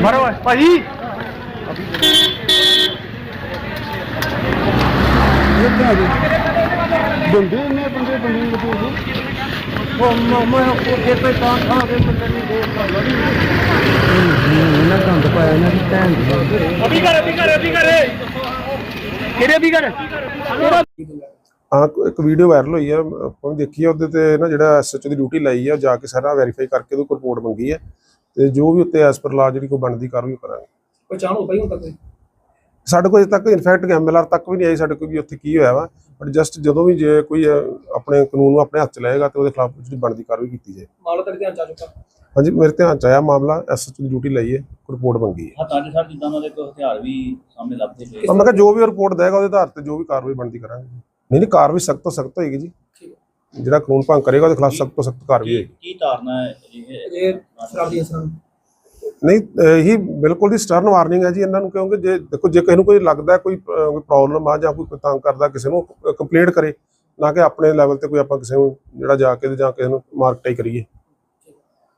ਮਾਰੋ ਭਾਈ ਬੰਦੇ ਨੇ ਬੰਦੇ ਬੰਦੇ ਨੂੰ ਉਹ ਮਾਮਾ ਕੋਠੇ ਤੇ ਤਾਂ ਖਾ ਕੇ ਮੰਦਰ ਨਹੀਂ ਦੇ ਇਹਨਾਂ ਗੰਦ ਪਾਇਆ ਇਹਨਾਂ ਦੀ ਭੈਣ ਦੀ ਅਭੀ ਕਰ ਅਭੀ ਕਰ ਅਭੀ ਕਰ ਕਿਹੜੇ ਅਭੀ ਕਰ ਹਾਂ ਇੱਕ ਵੀਡੀਓ ਵਾਇਰਲ ਹੋਈ ਆ ਆਪਾਂ ਵੀ ਦੇਖੀ ਆ ਉਹਦੇ ਤੇ ਨਾ ਜਿਹੜਾ ਐਸਐਚਓ ਦੀ ਡਿਊਟੀ ਲਾਈ ਆ ਜਾ ਕੇ ਸਾਰਾ ਵੈਰੀਫਾਈ ਕਰਕੇ ਉਹਦੇ ਰਿਪੋਰਟ ਮੰਗੀ ਹੈ ਤੇ ਜੋ ਵੀ ਉੱਤੇ ਐਸ ਪਰ ਲਾ ਜਿਹੜੀ ਕੋਈ ਬਣਦੀ ਕਾਰਵਾਈ ਕਰਾਂਗੇ। ਪਛਾਣ ਹੋ ਪਈ ਹੁਣ ਤੱਕ ਸਾਡੇ ਕੋਲ ਅਜੇ ਤੱਕ ਇਨਫੈਕਟ ਐਮਐਲਆਰ ਤੱਕ ਵੀ ਨਹੀਂ ਆਈ ਸਾਡੇ ਕੋਲ ਵੀ ਉੱਥੇ ਕੀ ਹੋਇਆ ਵਾ ਬਟ ਜਸਟ ਜਦੋਂ ਵੀ ਜੇ ਕੋਈ ਆਪਣੇ ਕਾਨੂੰਨ ਨੂੰ ਆਪਣੇ ਹੱਥ ਚ ਲਏਗਾ ਤੇ ਉਹਦੇ ਖਿਲਾਫ ਜਿਹੜੀ ਬਣਦੀ ਕਾਰਵਾਈ ਕੀਤੀ ਜਾਏ। ਮਾਮਲਾ ਤੇਰੇ ਧਿਆਨ ਚ ਆ ਚੁੱਕਾ? ਹਾਂਜੀ ਮੇਰੇ ਧਿਆਨ ਚ ਆਇਆ ਮਾਮਲਾ ਐਸਐਚਓ ਦੀ ਡਿਊਟੀ ਲਈ ਹੈ ਰਿਪੋਰਟ ਮੰਗੀ ਹੈ ਹੱਥਾਂ 'ਚ ਸਰ ਜਿੱਦਾਂ ਉਹਨਾਂ ਦੇ ਕੋਈ ਹਥਿਆਰ ਵੀ ਸਾਹਮਣੇ ਲੱਭਦੇ ਪਏ। ਤਾਂ ਮੈਂ ਕਿਹਾ ਜੋ ਵੀ ਰਿਪੋਰਟ ਦੇਗਾ ਉਹਦੇ ਆਧਾਰ ਤੇ ਜੋ ਵੀ ਕਾਰਵਾਈ ਬਣਦੀ ਕਰਾਂਗੇ। ਨਹੀਂ ਨਹੀਂ ਕਾਰਵਾਈ ਸਖਤ ਤੋਂ ਸਖਤ ਹੋਏਗੀ ਜੀ। ਜਿਹੜਾ ਕਾਨੂੰਨ ਭੰਗ ਕਰੇਗਾ ਉਹਦੇ ਖਿਲਾਫ ਸਖਤ ਤੋਂ ਸਖਤ ਕਾਰਵਾਈ ਹੋਏਗੀ। ਕੀ ਤਾਰਨਾ ਹੈ ਇਹ? ਇਹ ਸ਼ਰਾਬੀ ਅਸਰਾਂ ਨਹੀਂ ਇਹੀ ਬਿਲਕੁਲ ਦੀ ਸਟਰਨ ਵਾਰਨਿੰਗ ਹੈ ਜੀ ਇਹਨਾਂ ਨੂੰ ਕਿਉਂਕਿ ਜੇ ਦੇਖੋ ਜੇ ਕਿਸੇ ਨੂੰ ਕੋਈ ਲੱਗਦਾ ਕੋਈ ਪ੍ਰੋਬਲਮ ਆ ਜਾਂ ਕੋਈ ਤੰਗ ਕਰਦਾ ਕਿਸੇ ਨੂੰ ਕੰਪਲੇਂਟ ਕਰੇ ਨਾ ਕਿ ਆਪਣੇ ਲੈਵਲ ਤੇ ਕੋਈ ਆਪਾਂ ਕਿਸੇ ਨੂੰ ਜਿਹੜਾ ਜਾ ਕੇ ਜਾਂ ਕਿਸੇ ਨੂੰ ਮਾਰਕਟਾਈ ਕਰੀਏ।